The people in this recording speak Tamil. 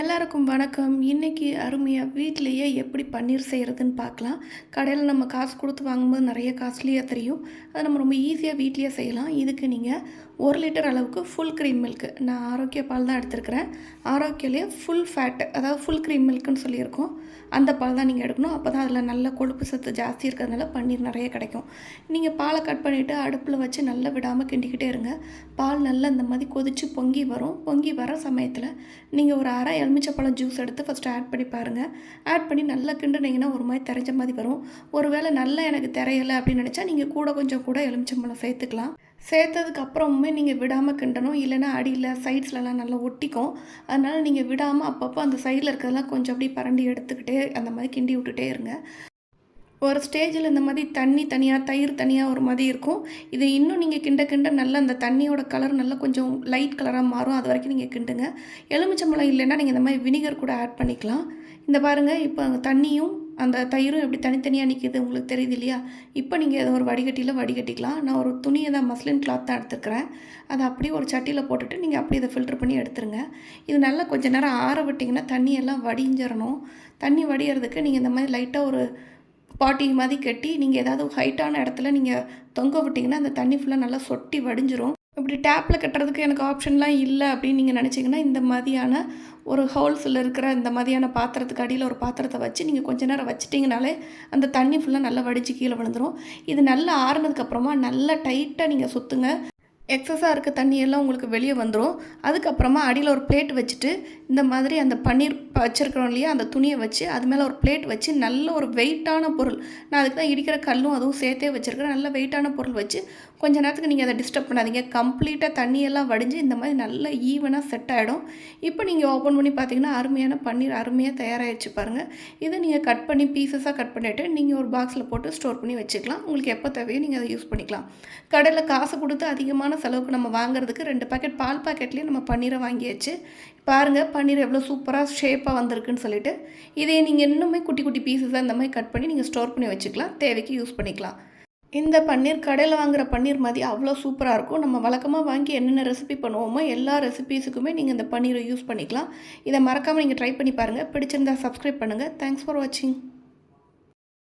எல்லாருக்கும் வணக்கம். இன்றைக்கி அருமையாக வீட்டிலையே எப்படி பன்னீர் செய்கிறதுன்னு பார்க்கலாம். கடையில் நம்ம காசு கொடுத்து வாங்கும்போது நிறைய காஸ்ட்லியாக தெரியும். அதை நம்ம ரொம்ப ஈஸியாக வீட்லேயே செய்யலாம். இதுக்கு நீங்கள் ஒரு லிட்டர் அளவுக்கு ஃபுல் க்ரீம் மில்க்கு நான் ஆரோக்கிய பால் தான் எடுத்துருக்கிறேன். ஆரோக்கியலேயே ஃபுல் ஃபேட் அதாவது ஃபுல் க்ரீம் மில்க்குன்னு சொல்லியிருக்கோம். அந்த பால் தான் நீங்கள் எடுக்கணும். அப்போ தான் அதில் நல்ல கொழுப்பு சத்து ஜாஸ்தி இருக்கிறதுனால பன்னீர் நிறைய கிடைக்கும். நீங்கள் பாலை கட் பண்ணிவிட்டு அடுப்பில் வச்சு நல்லா விடாமல் கிண்டிக்கிட்டே இருங்க. பால் நல்லா இந்த மாதிரி கொதித்து பொங்கி வரும். பொங்கி வர சமயத்தில் நீங்கள் ஒரு அரை எலுமிச்சப்பழம் ஜூஸ் எடுத்து ஃபஸ்ட்டு ஆட் பண்ணி பாருங்கள் ஆட் பண்ணி நல்லா கிண்டுனீங்கன்னா ஒரு மாதிரி தெரிஞ்ச மாதிரி வரும். ஒருவேளை நல்லா எனக்கு தெரியலை அப்படின்னு நினச்சா நீங்கள் கூட கொஞ்சம் கூட எலுமிச்சம்பழம் சேர்த்துக்கலாம். சேர்த்ததுக்கு அப்புறமுமே நீங்கள் விடாமல் கிண்டணும். இல்லைன்னா அடியில் சைட்ஸ்லலாம் நல்லா ஒட்டிக்கும். அதனால் நீங்கள் விடாமல் அப்பப்போ அந்த சைடில் இருக்கிறதெல்லாம் கொஞ்சம் அப்படியே பரண்டி எடுத்துக்கிட்டே அந்த மாதிரி கிண்டி விட்டுட்டே இருங்க. ஒரு ஸ்டேஜில் இந்த மாதிரி தண்ணி தனியாக தயிர் தனியாக ஒரு மாதிரி இருக்கும். இது இன்னும் நீங்கள் கிண்ட கிண்ட நல்லா அந்த தண்ணியோட கலர் நல்லா கொஞ்சம் லைட் கலராக மாறும். அது வரைக்கும் நீங்கள் கிண்டுங்க. எலுமிச்சம்பழம் இல்லைன்னா நீங்கள் இந்த மாதிரி வினிகர் கூட ஆட் பண்ணிக்கலாம். இந்த பாருங்கள் இப்போ தண்ணியும் அந்த தயிரும் எப்படி தனித்தனியாக நிற்கிது உங்களுக்கு தெரியுது இல்லையா? இப்போ நீங்கள் அதை ஒரு வடிகட்டியில் வடிகட்டிக்கலாம். நான் ஒரு துணியை தான் மஸ்லின் கிளாத் தான் எடுத்துக்கிறேன் அதை அப்படியே ஒரு சட்டியில் போட்டுட்டு நீங்கள் அப்படியே இதை ஃபில்டர் பண்ணி எடுத்துருங்க. இது நல்லா கொஞ்சம் நேரம் ஆற விட்டிங்கன்னா தண்ணியெல்லாம் வடிஞ்சிடணும் தண்ணி வடிகிறதுக்கு நீங்கள் இந்த மாதிரி லைட்டாக ஒரு பாட்டி மாதிரி கட்டி நீங்கள் ஏதாவது ஹைட்டான இடத்துல நீங்கள் தொங்க விட்டிங்கன்னா அந்த தண்ணி ஃபுல்லாக நல்லா சொட்டி வடிஞ்சிரும். இப்படி டேப்பில் கட்டுறதுக்கு எனக்கு ஆப்ஷன்லாம் இல்லை அப்படின்னு நீங்கள் நினச்சிங்கன்னா இந்த மாதிரியான ஒரு ஹோல்ஸில் இருக்கிற இந்த மாதிரியான பாத்திரத்துக்கு அடியில் ஒரு பாத்திரத்தை வச்சு நீங்கள் கொஞ்ச நேரம் வச்சிட்டிங்கனாலே அந்த தண்ணி ஃபுல்லாக நல்லா வடித்து கீழே விழுந்துடும் இது நல்லா ஆறுனதுக்கப்புறமா நல்லா டைட்டாக நீங்கள் சுற்றுங்க எக்ஸஸாக இருக்க தண்ணியெல்லாம் உங்களுக்கு வெளியே வந்துடும் அதுக்கப்புறமா அடியில் ஒரு பிளேட் வச்சுட்டு இந்த மாதிரி அந்த பன்னீர் வச்சுருக்கிறோம் இல்லையா அந்த துணியை வச்சு அது மேலே ஒரு பிளேட் வச்சு நல்ல ஒரு வெயிட்டான பொருள். நான் அதுக்கு தான் இடிக்கிற கல்லும் அதுவும் சேர்த்தே வச்சுருக்கிறேன். நல்ல வெயிட்டான பொருள் வச்சு கொஞ்ச நேரத்துக்கு நீங்கள் அதை டிஸ்டர்ப் பண்ணாதீங்க. கம்ப்ளீட்டாக தண்ணியெல்லாம் வடிஞ்சு இந்த மாதிரி நல்ல ஈவனாக செட் ஆகிடும் இப்போ நீங்கள் ஓப்பன் பண்ணி பார்த்தீங்கன்னா அருமையான பன்னீர் அருமையாக தயாராகிடுச்சு பாருங்கள் இதை நீங்கள் கட் பண்ணி பீசஸாக கட் பண்ணிவிட்டு நீங்கள் ஒரு பாக்ஸில் போட்டு ஸ்டோர் பண்ணி வச்சுக்கலாம். உங்களுக்கு எப்போ தேவையோ நீங்கள் அதை யூஸ் பண்ணிக்கலாம். கடையில் காசு கொடுத்து அதிகமான செலவுக்கு நம்ம வாங்குறதுக்கு ரெண்டு பாக்கெட் பால் பாக்கெட்லேயும் நம்ம பன்னீரை வாங்கியாச்சு. பாருங்கள் பன்னீர் எவ்வளோ சூப்பராக ஷேப்பாக வந்திருக்குன்னு சொல்லிட்டு இதை நீங்கள் இன்னுமே குட்டி குட்டி பீசஸாக இந்த மாதிரி கட் பண்ணி நீங்கள் ஸ்டோர் பண்ணி வச்சுக்கலாம். தேவைக்கு யூஸ் பண்ணிக்கலாம். இந்த பன்னீர் கடையில் வாங்குகிற பன்னீர் மாதிரி அவ்வளோ சூப்பராக இருக்கும். நம்ம வழக்கமாக வாங்கி என்னென்ன ரெசிபி பண்ணுவோமோ எல்லா ரெசிபீஸுக்குமே நீங்கள் இந்த பன்னீரை யூஸ் பண்ணிக்கலாம். இதை மறக்காமல் நீங்கள் ட்ரை பண்ணி பாருங்கள் பிடிச்சிருந்தா சப்ஸ்கிரைப் பண்ணுங்கள் தேங்க்ஸ் ஃபார் வாட்சிங்